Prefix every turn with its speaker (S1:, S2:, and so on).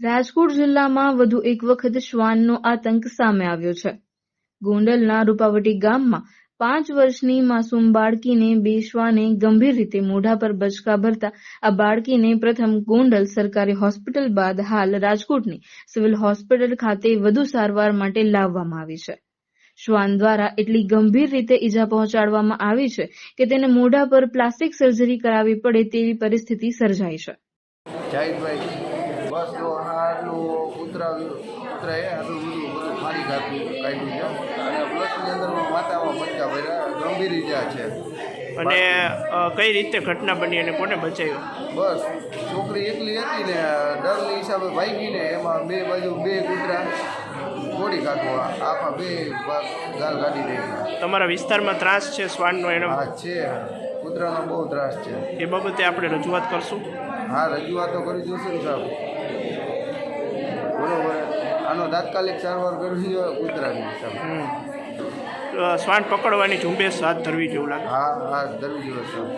S1: રાજકોટ જિલ્લામાં વધુ એક વખત શ્વાનનો આતંક સામે આવ્યો છે. ગોંડલના રૂપાવટી ગામમાં પાંચ વર્ષની માસૂમ બાળકીને બે શ્વાને ગંભીર રીતે મોઢા પર બચકા ભરતા આ બાળકીને પ્રથમ ગોંડલ સરકારી હોસ્પિટલ બાદ હાલ રાજકોટની સિવિલ હોસ્પિટલ ખાતે વધુ સારવાર માટે લાવવામાં આવી છે. શ્વાન દ્વારા એટલી ગંભીર રીતે ઈજા પહોંચાડવામાં આવી છે કે તેને મોઢા પર પ્લાસ્ટિક સર્જરી કરાવવી પડે તેવી પરિસ્થિતિ સર્જાઈ છે.
S2: બસ જો આટલું કૂતરા કૂતરાએ આટલું બધું બધું મારી ખાતું કાઢ્યું છે અને પ્લસની અંદર માતામાં બચકા ભર્યા ગંભીર ઈજા છે
S3: અને કઈ રીતે ઘટના બની અને કોને બચાવ્યો?
S2: બસ છોકરી એકલી હતી ને ડરની હિસાબે ભાગી ને એમાં બે બાજુ બે કૂતરા તોડી કાઢવા આખા બે ગાલ કાઢી દે
S3: તમારા વિસ્તારમાં ત્રાસ છે શ્વાનનો એનો?
S2: છે. કૂતરાનો બહુ ત્રાસ છે.
S3: એ બાબતે આપણે રજૂઆત કરશું.
S2: હા રજૂઆતો કરી જોશે ને સાહેબ. બરોબર. આનો તાત્કાલિક સારવાર કરવી જોઈએ કૂતરાની સાહેબ.
S3: શ્વાન પકડવાની ઝુંબેશ હાથ ધરવી જેવું લાગે.
S2: હા હા ધરવી જોઈએ સાહેબ.